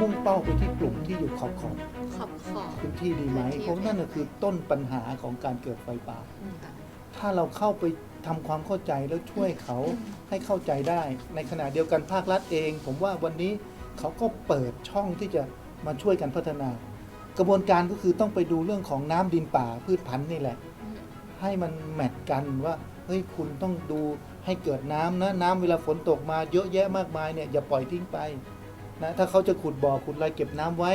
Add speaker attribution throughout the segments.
Speaker 1: มุ่งเป้าไปที่กลุ่มที่อยู่ขอบขอบ
Speaker 2: ขอบขอบ
Speaker 1: พื้นที่ดีไหม
Speaker 2: พื้นที่
Speaker 1: เพราะนั่นนะคือต้นปัญหาของการเกิดไฟป่าถ้าเราเข้าไปทำความเข้าใจแล้วช่วยเขาให้เข้าใจได้ ในขณะเดียวกันภาครัฐเอง ผมว่าวันนี้เขาก็เปิดช่องที่จะมาช่วยกันพัฒนา กระบวนการก็คือต้องไปดูเรื่องของน้ำดินป่าพืชพันธุ์นี่แหละให้มันแมทกันว่าเฮ้ยคุณต้องดูให้เกิดน้ำนะ น้ำเวลาฝนตกมาเยอะแยะมากมายเนี่ยอย่าปล่อยทิ้งไป นะถ้าเขาจะขุดบ่อขุดอะไรเก็บน้ำไว้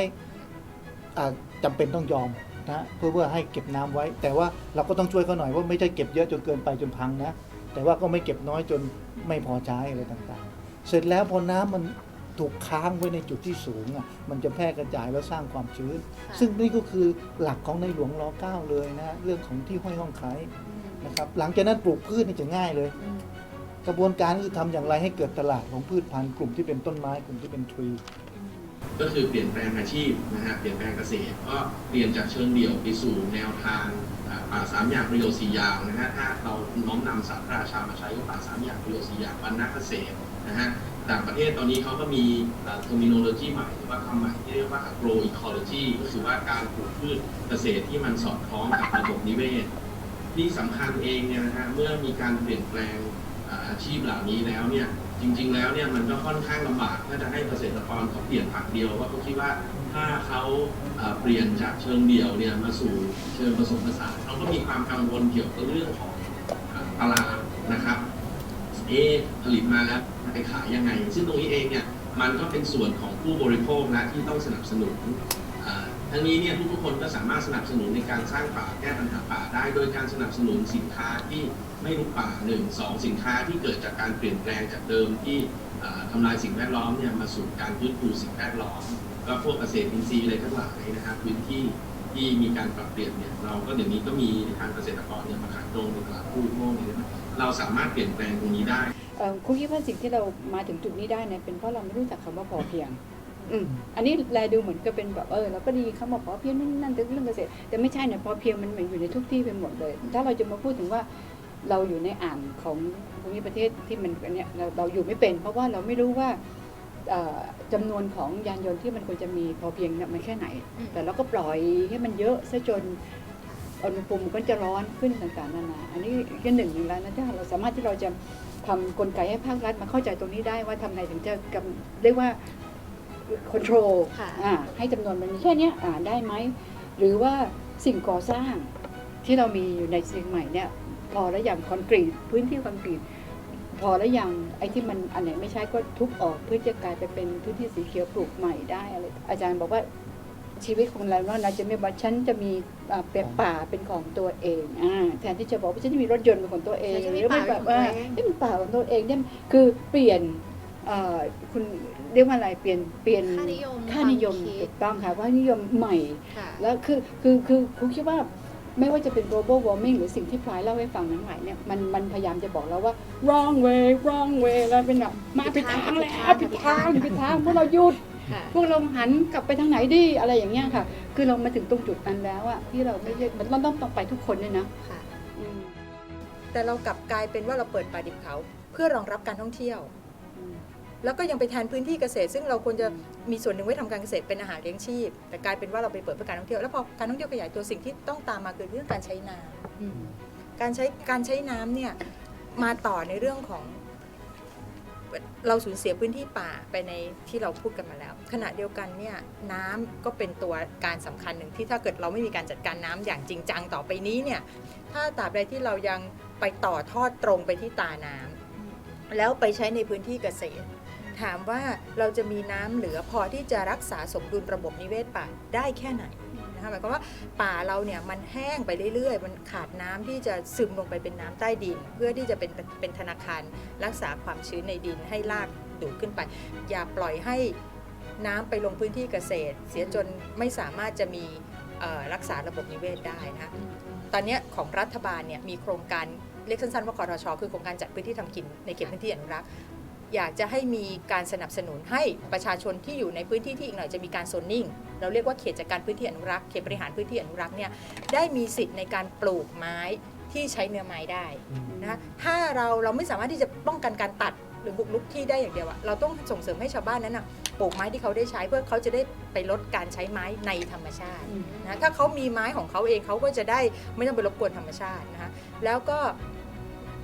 Speaker 1: อ่าจำเป็นต้องยอมนะเพื่อเพื่อให้เก็บน้ำไว้ แต่ว่าเราก็ต้องช่วยเขาหน่อยว่าไม่ใช่เก็บเยอะจนเกินไปจนพังนะ แต่ว่าก็ไม่เก็บน้อยจนไม่พอใช้อะไรต่างๆ เสร็จแล้วพอน้ำมันถูกค้างไว้ในจุดที่สูงอะมันจะแพร่กระจายแล้วสร้างความชื้น ซึ่งนี่ก็คือหลักของในหลวงรอเก้าเลยนะเรื่องของที่ห้อยห้องไคล้นะครับหลังจากนั้นปลูกพืชนี่จะง่ายเลย กระบวนการคือทำอย่างไรให้เกิดตลาดของพืชพันธุ์กลุ่มที่เป็นต้นไม้กลุ่มที่เป็นทรี
Speaker 3: ก็คือเปลี่ยนแปลงอาชีพนะฮะเปลี่ยนแปลงเกษตรก็เปลี่ยนจากเชิงเดี่ยวไปสู่แนวทางป่าสามอย่างประโยชน์สี่อย่างนะฮะถ้าเราน้อมนำศาสตร์พระราชามาใช้ก็ป่าสามอย่างประโยชน์สี่อย่างวันนักเกษตรนะฮะต่างประเทศตอนนี้เขาก็มีเทอร์มิโนโลจีใหม่หรือว่าคำใหม่ที่เรียกว่า agroecology ก็คือว่าการปลูกพืชเกษตรที่มันสอดคล้องกับระบบนิเวศที่สำคัญเองเนี่ยนะฮะเมื่อมีการเปลี่ยนแปลง อาชีพเหล่านี้แล้วเนี่ยจริง ๆ แล้วเนี่ยมันก็ค่อนข้างลำบากถ้าจะให้เกษตรกรเขาเปลี่ยนผักเดียวว่าเขาคิดว่าถ้าเขาเปลี่ยนจากเชิงเดี่ยวเนี่ยมาสู่เชิงผสมผสานเขาก็มีความกังวลเกี่ยวกับเรื่องของตลาดนะครับเอผลิตมาแล้วไปขายยังไง ซึ่งตรงนี้เองเนี่ยมันก็เป็นส่วนของผู้บริโภคนะที่ต้องสนับสนุน ทั้งนี้เนี่ยทุกๆคนก็สามารถสนับสนุนในการสร้างป่าแก้ปัญหาป่าได้ โดยการสนับสนุนสินค้าที่ไม่ลุกป่าหนึ่งสองสินค้าที่เกิดจากการเปลี่ยนแปลงจากเดิมที่อ่าทำลายสิ่งแวดล้อมเนี่ยมาสู่การฟื้นฟูสิ่งแวดล้อมก็พวกเกษตรอินทรีย์อะไรทั้งหลายนะครับพื้นที่ที่มีการปรับเปลี่ยนเนี่ยเราก็เดี๋ยวนี้ก็มีทางเกษตรกรเนี่ยมาขายตรงในตลาดผู้บริโภคเนี่ยนะเราสามารถเปลี่ยนแปลงตรงนี้ได้
Speaker 4: คุณคิดว่าสิ่งที่เรามาถึงจุดนี้ได้เนี่ยเป็นเพราะเราไม่รู้จักคำว่าพอเพียง อืมอันนี้แลดูเหมือนก็เป็นแบบเออเราก็ดีคำว่าพอเพียงนั่นนั่นเรื่องเกษตร แต่ไม่ใช่เนี่ยพอเพียงมันเหมือนอยู่ในทุกที่ไปหมดเลย ถ้าเราจะมาพูดถึงว่าเราอยู่ในอ่านของภูมิประเทศที่มันเนี่ยเราเราอยู่ไม่เป็น เพราะว่าเราไม่รู้ว่าเอ่อจำนวนของยานยนต์ที่มันควรจะมีพอเพียงเนี่ยมันแค่ไหน
Speaker 2: อืม
Speaker 4: แต่เราก็ปล่อยให้มันเยอะซะจนอุณหภูมิมันก็จะร้อนขึ้นต่างๆนานา อันนี้ก็หนึ่งหนึ่งแล้วนะถ้าเราสามารถที่เราจะทำกลไกให้ภาครัฐมาเข้าใจตรงนี้ได้ว่าทำไงถึงจะกำเรียกว่า control
Speaker 2: ค่ะ
Speaker 4: อ่าให้จำนวนมันมีแค่เนี้ยอ่าได้ไหม หรือว่าสิ่งก่อสร้างที่เรามีอยู่ในเชียงใหม่เนี่ยพอแล้วอย่างคอนกรีตพื้นที่คอนกรีตพอแล้วอย่างไอ้ที่มันอันไหนไม่ใช้ก็ทุบออกเพื่อจะกลายไปเป็นพื้นที่สีเขียวปลูกใหม่ได้อะไรอาจารย์บอกว่าชีวิตของเราว่าเราจะไม่บอกฉันจะมีอ่าเป็นป่าเป็นของตัวเองอ่าแทนที่จะบอกว่าฉันจะมีรถยนต์เป็นของตัวเอง
Speaker 2: ฉันจะมี
Speaker 4: หรือไม่
Speaker 2: ป่า
Speaker 4: แบบ
Speaker 2: เป็นของ
Speaker 4: ว่า
Speaker 2: ตัวเอง
Speaker 4: ไม่เป็นป่าของตัวเองเนี่ยคือเปลี่ยน เอ่อคุณเรียกว่าอะไรเปลี่ยนเปลี่ยน
Speaker 2: ค่านิยม
Speaker 4: ค่านิยม
Speaker 2: ความคิด
Speaker 4: ถูกต้องค่ะว่านิยมใหม่
Speaker 2: ค่ะ
Speaker 4: แล้วคือคือคือคุณคิดว่าไม่ว่าจะเป็น global warming หรือสิ่งที่พลายเล่าให้ฟังทั้งหลายเนี่ยมันมันพยายามจะบอกเราว่า wrong way wrong way แล้วเป็นแบบมาผิดทางแล้วผิดทางผิดทางพวกเราหยุด
Speaker 2: ค่ะ
Speaker 4: พวกเราหันกลับไปทางไหนดีอะไรอย่างเงี้ยค่ะ คือเรามาถึงตรงจุดนั้นแล้วอะที่เราไม่ใช่มันต้องต้องต้องไปทุกคนเลยนะ
Speaker 2: ค่ะ
Speaker 4: อืม
Speaker 5: แต่เรากลับกลายเป็นว่าเราเปิดป่าดิบเขา เพื่อรองรับการท่องเที่ยว
Speaker 4: อืม
Speaker 5: แล้วก็ยังไปแทนพื้นที่เกษตร ซึ่งเราควรจะ
Speaker 4: มี
Speaker 5: ส่วนหนึ่งไว้ทำการเกษตรเป็นอาหารเลี้ยงชีพ แต่กลายเป็นว่าเราไปเปิดเพื่อการท่องเที่ยวแล้วพอการท่องเที่ยวขยายตัวสิ่งที่ต้องตามมาคือเรื่องการใช้น้ำการใช้การใช้น้ำเนี่ยมาต่อในเรื่องของเราสูญเสียพื้นที่ป่าไปในที่เราพูดกันมาแล้ว ขณะเดียวกันเนี่ยน้ำก็เป็นตัวการสำคัญหนึ่งที่ถ้าเกิดเราไม่มีการจัดการน้ำอย่างจริงจังต่อไปนี้เนี่ยถ้าตราบใดที่เรายังไปต่อทอดตรงไปที่ตาน้ำแล้วไปใช้ในพื้นที่เกษตร ถามว่าเราจะมีน้ำเหลือพอที่จะรักษาสมดุลระบบนิเวศป่าได้แค่ไหนนะคะหมายความว่าป่าเราเนี่ยมันแห้งไปเรื่อยๆ มันขาดน้ำที่จะซึมลงไปเป็นน้ำใต้ดิน เพื่อที่จะเป็นเป็นธนาคารรักษาความชื้นในดินให้รากดูดขึ้นไป อย่าปล่อยให้น้ำไปลงพื้นที่เกษตร เสียจนไม่สามารถจะมีรักษาระบบนิเวศได้นะคะตอนนี้ของรัฐบาลเนี่ยมีโครงการเรียกสั้นๆว่าคอทชคือโครงการจัดพื้นที่ทำกินในเขตพื้นที่อนุรักษ์ อยากจะให้มีการสนับสนุนให้ประชาชนที่อยู่ในพื้นที่ที่อีกหน่อยจะมีการโซนนิ่ง เราเรียกว่าเขตจัดการพื้นที่อนุรักษ์เขตบริหารพื้นที่อนุรักษ์เนี่ยได้มีสิทธิ์ในการปลูกไม้ที่ใช้เนื้อไม้ได้นะคะถ้าเราเราไม่สามารถที่จะป้องกันการตัดหรือบุกรุกที่ได้อย่างเดียวอะเราต้องส่งเสริมให้ชาวบ้านนั้นนะปลูกไม้ที่เขาได้ใช้เพื่อเขาจะได้ไปลดการใช้ไม้ในธรรมชาติ
Speaker 4: อืม
Speaker 5: นะถ้าเขามีไม้ของเขาเองเขาก็จะได้ไม่ต้องไปรบกวนธรรมชาตินะคะแล้วก็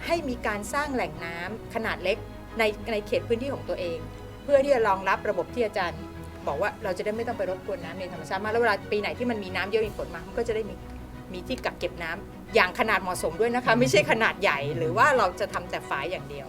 Speaker 5: ให้มีการสร้างแหล่งน้ำขนาดเล็ก ในในเขตพื้นที่ของตัวเอง เพื่อที่จะรองรับระบบที่อาจารย์ บอกว่าเราจะได้ไม่ต้องไปรบกวนน้ำในธรรมชาติมากแล้วเวลาปีไหนที่มันมีน้ำเยอะมีฝนมามันก็จะได้มีมีที่กักเก็บน้ำอย่างขนาดเหมาะสมด้วยนะคะ ไม่ใช่ขนาดใหญ่ หรือว่าเราจะทำแต่ฝายอย่างเดียว